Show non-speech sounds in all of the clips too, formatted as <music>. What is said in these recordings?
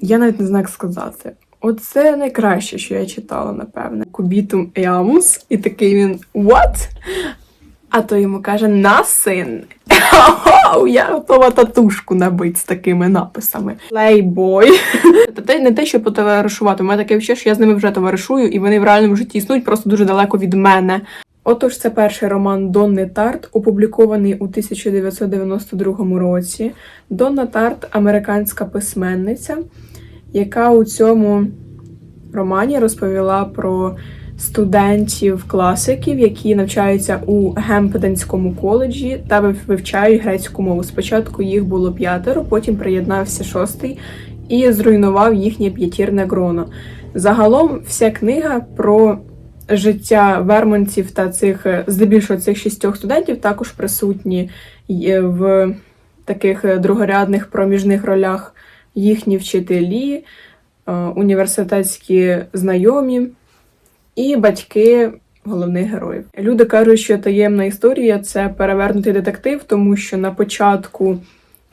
Я навіть не знаю, як сказати. Оце найкраще, що я читала, напевне. Кубітум Еамус, і такий він What? А то йому каже Насин. Ого, я готова татушку набити з такими написами. Плейбой. Та те не те, що потоваришувати. У мене таке вче, що я з ними вже товаришую, і вони в реальному житті існують просто дуже далеко від мене. Отож, це перший роман Донни Тарт, опублікований у 1992 році. Донна Тарт американська письменниця, яка у цьому романі розповіла про студентів-класиків, які навчаються у Гемпденському коледжі та вивчають грецьку мову. Спочатку їх було п'ятеро, потім приєднався шостий і зруйнував їхнє п'ятірне гроно. Загалом вся книга про життя вермонтів та цих, е, здебільшого цих шістьох студентів також присутні в таких е, другорядних проміжних ролях їхні вчителі, е, університетські знайомі і батьки головних героїв. Люди кажуть, що таємна історія це перевернутий детектив, тому що на початку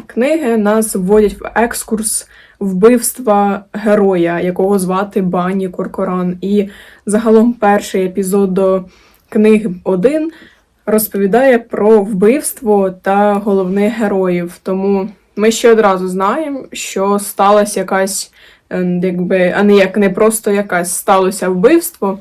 книги нас вводять в екскурс вбивства героя, якого звати Бані Коркоран. І загалом перший епізод до книги 1 розповідає про вбивство та головних героїв. Тому ми ще одразу знаємо, що сталася якась, е, якби, а не як не просто якась сталося вбивство.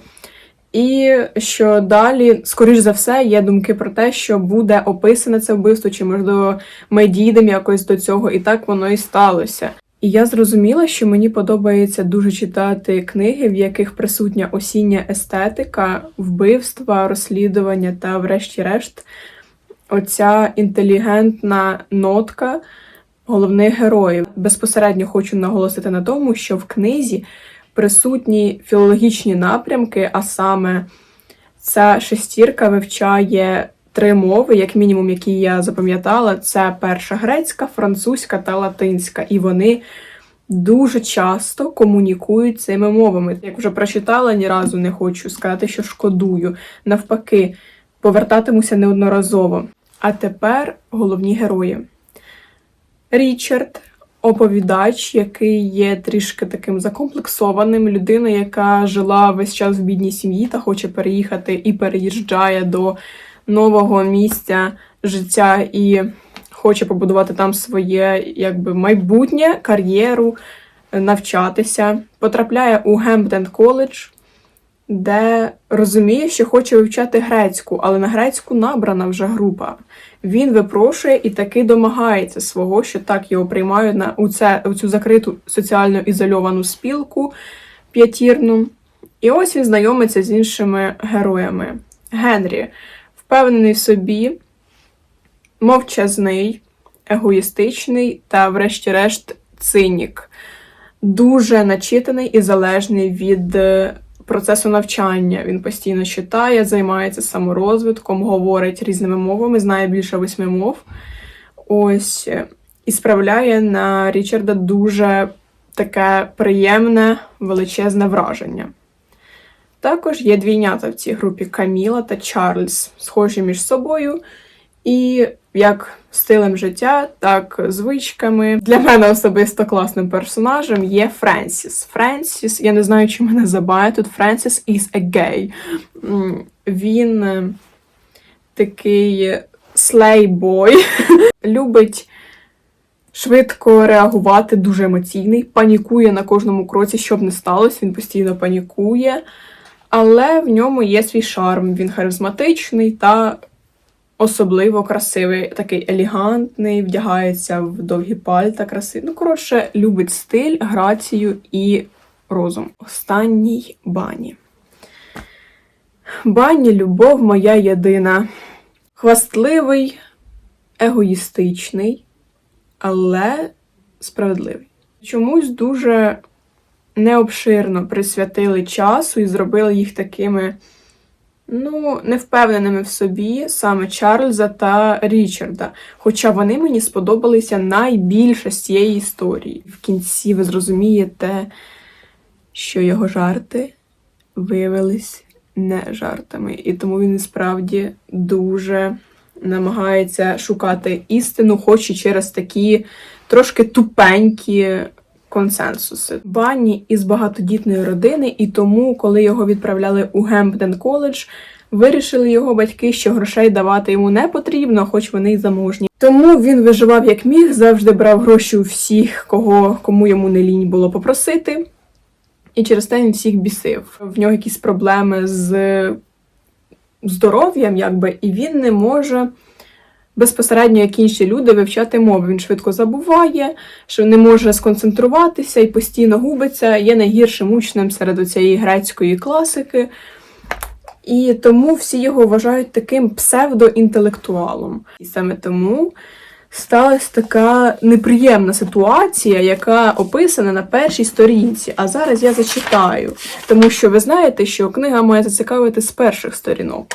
І що далі, скоріш за все, є думки про те, що буде описане це вбивство, чи можливо ми дійдемо якось до цього, і так воно і сталося. І я зрозуміла, що мені подобається дуже читати книги, в яких присутня осіння естетика, вбивства, розслідування та, врешті-решт, оця інтелігентна нотка головних героїв. Безпосередньо хочу наголосити на тому, що в книзі присутні філологічні напрямки, а саме ця шестірка вивчає три мови, як мінімум, які я запам'ятала. Це перша грецька, французька та латинська. І вони дуже часто комунікують цими мовами. Як вже прочитала, ні разу не хочу сказати, що шкодую. Навпаки, повертатимуся неодноразово. А тепер головні герої. Річард, оповідач, який є трішки таким закомплексованим, людина, яка жила весь час в бідній сім'ї та хоче переїхати і переїжджає до нового місця життя і хоче побудувати там своє якби майбутнє, кар'єру, навчатися. Потрапляє у Гемптон коледж, де розуміє, що хоче вивчати грецьку, але на грецьку набрана вже група. Він випрошує і таки домагається свого, що так його приймають на у, це, у цю закриту соціально ізольовану спілку п'ятірну. І ось він знайомиться з іншими героями. Генрі впевнений в собі, мовчазний, егоїстичний та, врешті-решт, цинік. Дуже начитаний і залежний від е, процесу навчання. Він постійно читає, займається саморозвитком, говорить різними мовами, знає більше восьми мов. Ось е, і справляє на Річарда дуже таке приємне, величезне враження. Також є двійнята в цій групі Каміла та Чарльз, схожі між собою, і як стилем життя, так звичками. Для мене особисто класним персонажем є Френсіс. Френсіс, я не знаю, чи мене забає тут. Френсіс is a gay. Він е, такий слейбой, <laughs> любить швидко реагувати, дуже емоційний, панікує на кожному кроці, що б не сталося, він постійно панікує. Але в ньому є свій шарм. Він харизматичний та особливо красивий, такий елегантний, вдягається в довгі пальта красиві. Ну, коротше, любить стиль, грацію і розум. Останній бані. Бані, любов моя єдина. Хвастливий, егоїстичний, але справедливий. Чомусь дуже необширно присвятили часу і зробили їх такими, ну, невпевненими в собі саме Чарльза та Річарда. Хоча вони мені сподобалися найбільше з цієї історії. В кінці ви зрозумієте, що його жарти виявились не жартами, і тому він справді дуже намагається шукати істину, хоч і через такі трошки тупенькі консенсуси. Банні із багатодітної родини, і тому, коли його відправляли у Гемпден коледж, вирішили його батьки, що грошей давати йому не потрібно, хоч вони й заможні. Тому він виживав як міг, завжди брав гроші у всіх, кого кому йому не лінь було попросити. І через те він всіх бісив. В нього якісь проблеми з здоров'ям, якби, і він не може безпосередньо, як інші люди, вивчати мову. Він швидко забуває, що не може сконцентруватися і постійно губиться, є найгіршим учнем серед цієї грецької класики. І тому всі його вважають таким псевдоінтелектуалом. І саме тому сталася така неприємна ситуація, яка описана на першій сторінці. А зараз я зачитаю, тому що ви знаєте, що книга має зацікавити з перших сторінок.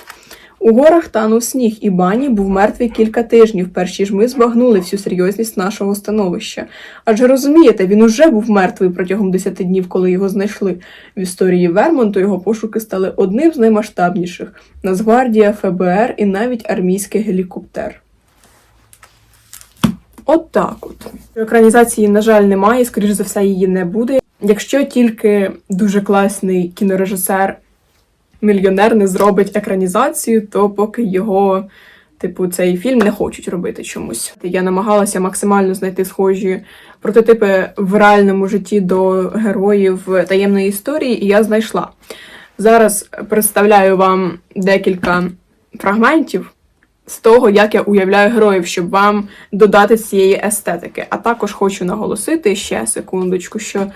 У горах танув сніг, і бані був мертвий кілька тижнів, перші ж ми збагнули всю серйозність нашого становища. Адже розумієте, він уже був мертвий протягом десяти днів, коли його знайшли. В історії Вермонту його пошуки стали одним з наймасштабніших Нацгвардія, ФБР і навіть армійський гелікоптер. От так от. Екранізації, на жаль, немає, скоріш за все, її не буде. Якщо тільки дуже класний кінорежисер мільйонер не зробить екранізацію, то поки його, типу, цей фільм не хочуть робити чомусь. Я намагалася максимально знайти схожі прототипи в реальному житті до героїв таємної історії, і я знайшла. Зараз представляю вам декілька фрагментів. З того, як я уявляю героїв, щоб вам додати цієї естетики. А також хочу наголосити ще секундочку, що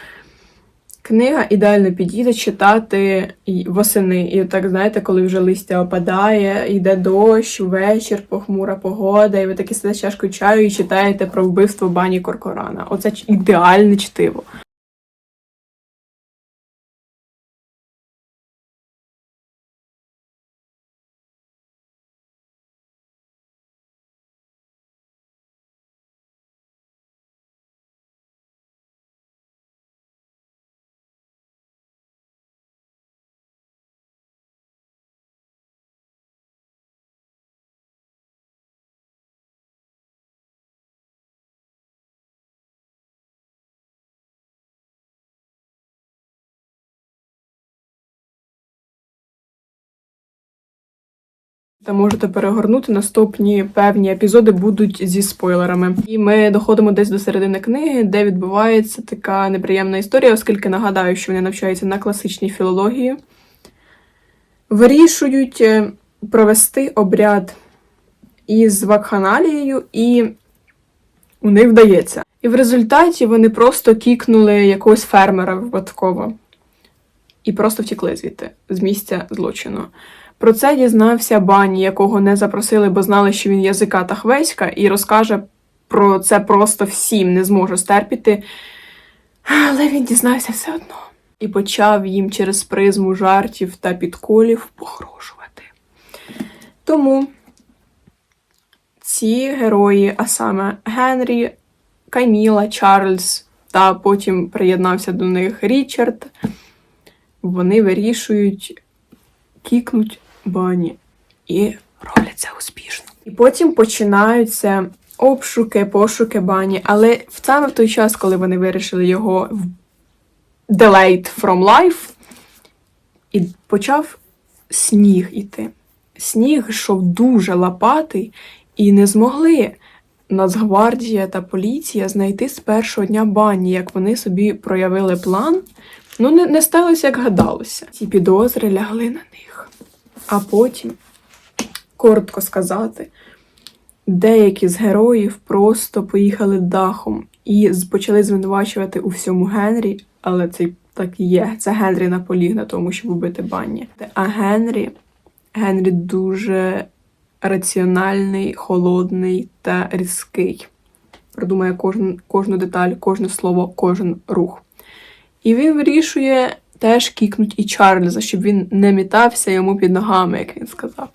Книга ідеально підійде читати восени. І так, знаєте, коли вже листя опадає, йде дощ, вечір, похмура погода, і ви таки сидите чашкою чаю і читаєте про вбивство бані Коркорана. Оце ідеальне чтиво. Та можете перегорнути наступні певні епізоди будуть зі спойлерами. І ми доходимо десь до середини книги, де відбувається така неприємна історія, оскільки нагадаю, що вони навчаються на класичній філології. Вирішують е, провести обряд із вакханалією, і у них вдається. І в результаті вони просто кікнули якогось фермера випадково і просто втікли звідти з місця злочину. Про це дізнався бані, якого не запросили, бо знали, що він язика та хвеська, і розкаже про це просто всім, не зможу стерпіти. Але він дізнався все одно і почав їм через призму жартів та підколів погрожувати. Тому ці герої, а саме Генрі, Кайміла, Чарльз, та потім приєднався до них Річард, вони вирішують кікнуть бані і роблять це успішно. І потім починаються обшуки, пошуки бані. Але саме в той час, коли вони вирішили його delayed from life, і почав сніг іти. Сніг йшов дуже лопатий, і не змогли Нацгвардія та поліція знайти з першого дня бані, як вони собі проявили план. Ну, не, не сталося, як гадалося. Ці підозри лягли на них. А потім, коротко сказати, деякі з героїв просто поїхали дахом і почали звинувачувати у всьому Генрі, але це так і є. Це Генрі наполіг на тому, щоб убити бані. А Генрі, Генрі дуже раціональний, холодний та різкий. Продумає кожну, кожну деталь, кожне слово, кожен рух. І він вирішує теж кікнуть і Чарльза, щоб він не мітався йому під ногами, як він сказав.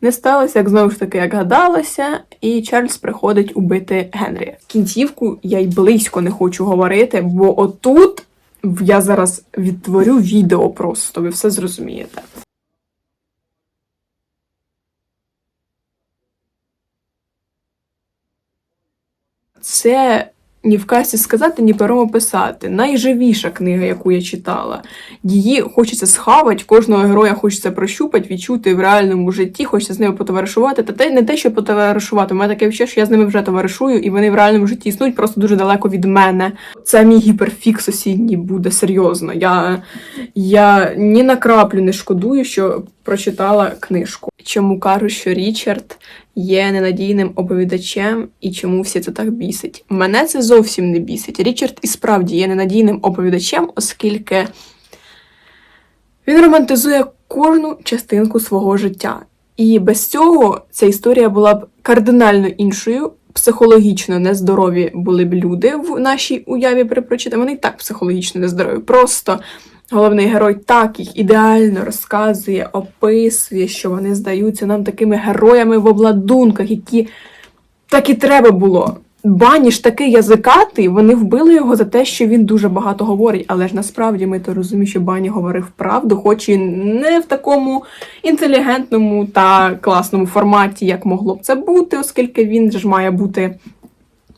Не сталося, як знову ж таки, як гадалося, і Чарльз приходить убити Генрі. Кінцівку я й близько не хочу говорити, бо отут я зараз відтворю відео просто, ви все зрозумієте. Це ні в касі сказати, ні пером описати. Найживіша книга, яку я читала. Її хочеться схавати, кожного героя хочеться прощупати, відчути в реальному житті, хочеться з ними потоваришувати. Та те не те, що потоваришувати. У мене таке відчуття, що я з ними вже товаришую, і вони в реальному житті існують просто дуже далеко від мене. Це мій гіперфік сусідній буде серйозно. Я, я ні на краплю не шкодую, що прочитала книжку. Чому кажуть, що Річард є ненадійним оповідачем і чому всі це так бісить? Мене це зовсім не бісить. Річард і справді є ненадійним оповідачем, оскільки він романтизує кожну частинку свого життя. І без цього ця історія була б кардинально іншою. Психологічно нездорові були б люди в нашій уяві при прочитанні. Вони і так психологічно нездорові. Просто головний герой так їх ідеально розказує, описує, що вони здаються нам такими героями в обладунках, які так і треба було. Бані ж такий язикатий, вони вбили його за те, що він дуже багато говорить. Але ж насправді ми то розуміємо, що Бані говорив правду, хоч і не в такому інтелігентному та класному форматі, як могло б це бути, оскільки він ж має бути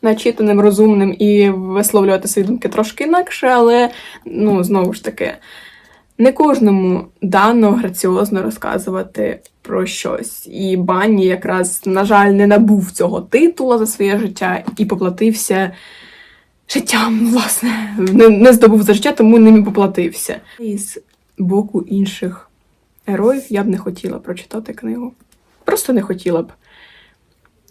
начитаним, розумним і висловлювати свої думки трошки інакше, але ну знову ж таки. Не кожному дано граціозно розказувати про щось. І Банні якраз, на жаль, не набув цього титула за своє життя і поплатився життям, власне. Не, не здобув за життя, тому ним і поплатився. І з боку інших героїв я б не хотіла прочитати книгу. Просто не хотіла б.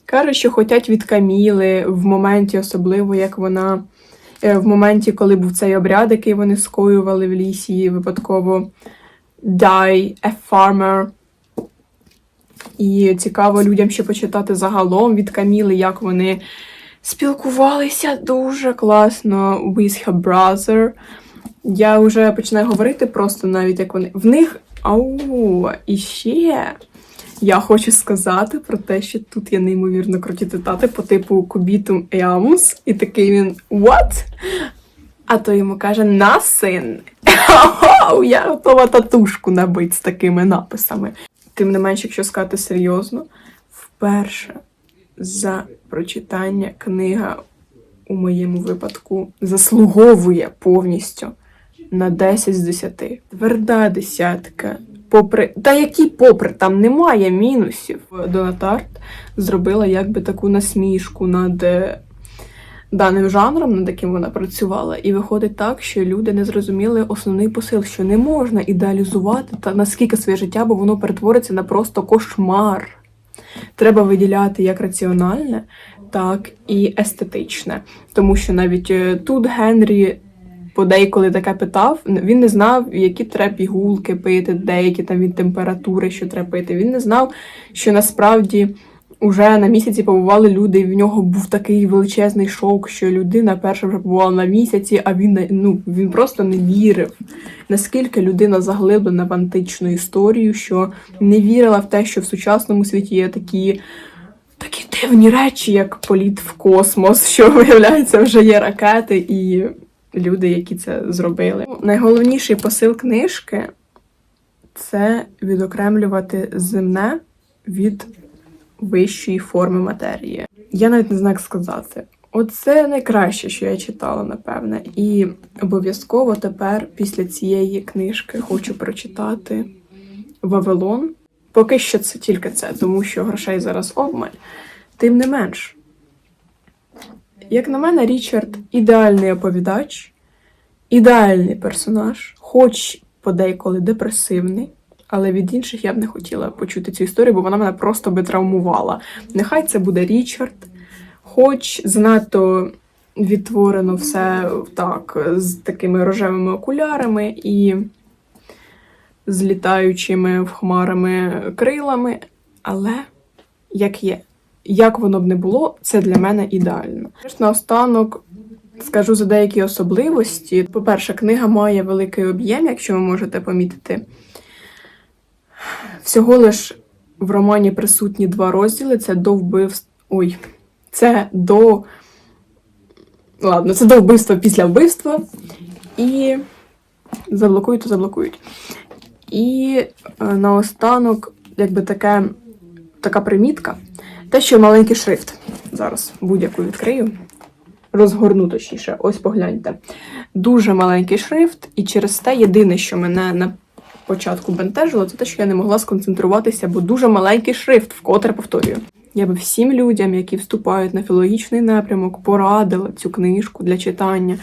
Кажуть, що хотять від Каміли в моменті, особливо як вона в моменті, коли був цей обряд, який вони скоювали в лісі, випадково Die a Farmer. І цікаво людям ще почитати загалом від Каміли, як вони спілкувалися дуже класно with her brother. Я вже починаю говорити просто навіть як вони. В них. Ау, і ще я хочу сказати про те, що тут є неймовірно круті цитати по типу Кубітум Еамус, і такий він What? А то йому каже Насин. Я готова татушку набити з такими написами. Тим не менше, якщо сказати серйозно, вперше за прочитання книга у моєму випадку заслуговує повністю на 10 з 10. Тверда десятка. Попри та які попри там немає мінусів. Донатарт зробила якби таку насмішку над е, даним жанром, над яким вона працювала, і виходить так, що люди не зрозуміли основний посил, що не можна ідеалізувати та наскільки своє життя, бо воно перетвориться на просто кошмар. Треба виділяти як раціональне, так і естетичне. Тому що навіть е, тут Генрі подейколи таке питав, він не знав, які треба пігулки пити, деякі там від температури, що треба пити. Він не знав, що насправді уже на місяці побували люди, і в нього був такий величезний шок, що людина перша вже побувала на місяці, а він ну, він просто не вірив. Наскільки людина заглиблена в античну історію, що не вірила в те, що в сучасному світі є такі. Такі дивні речі, як політ в космос, що виявляється, вже є ракети і люди, які це зробили. Найголовніший посил книжки це відокремлювати земне від вищої форми матерії. Я навіть не знаю, як сказати. Оце найкраще, що я читала, напевне. І обов'язково тепер, після цієї книжки, хочу прочитати Вавилон. Поки що це тільки це, тому що грошей зараз обмаль. Тим не менш, як на мене, Річард ідеальний оповідач, ідеальний персонаж, хоч подейколи депресивний, але від інших я б не хотіла почути цю історію, бо вона мене просто би травмувала. Нехай це буде Річард, хоч занадто відтворено все так, з такими рожевими окулярами і з літаючими в хмарами крилами, але як є. Як воно б не було, це для мене ідеально. Наостанок скажу за деякі особливості. По-перше, книга має великий об'єм, якщо ви можете помітити. Всього лиш в романі присутні два розділи: це до вбивства. Ой, це до. Ладно, це до вбивства після вбивства. І заблокують, то заблокують. І е, наостанок, якби таке, така примітка. Те, що маленький шрифт. Зараз будь-яку відкрию. розгорну точніше. Ось погляньте. Дуже маленький шрифт, і через те єдине, що мене на початку бентежило, це те, що я не могла сконцентруватися, бо дуже маленький шрифт, вкотре повторюю. Я би всім людям, які вступають на філологічний напрямок, порадила цю книжку для читання.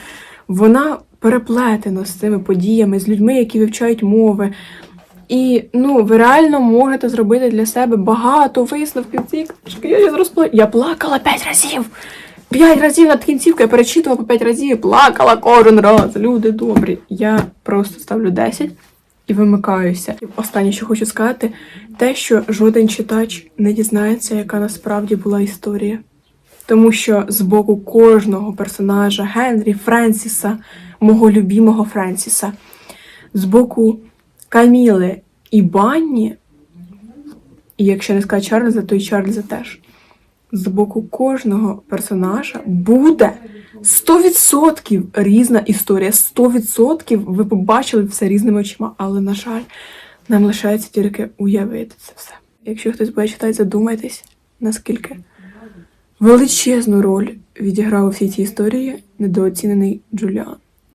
Вона переплетена з цими подіями, з людьми, які вивчають мови. І ну, ви реально можете зробити для себе багато висновків цієї книжки. Я, розпла... я плакала п'ять разів. П'ять разів над кінцівкою я перечитувала по п'ять разів, плакала кожен раз. Люди добрі. Я просто ставлю 10 і вимикаюся. І Останнє, що хочу сказати, те, що жоден читач не дізнається, яка насправді була історія. Тому що з боку кожного персонажа Генрі, Френсіса, мого любімого Френсіса, з боку Каміли і Банні, і якщо не сказати Чарльза, то і Чарльза теж. З боку кожного персонажа буде 100% різна історія. 100% ви побачили все різними очима, але, на жаль, нам лишається тільки уявити це все. Якщо хтось буде читати, задумайтесь, наскільки величезну роль відіграв у всій цій історії недооцінений Джуліан.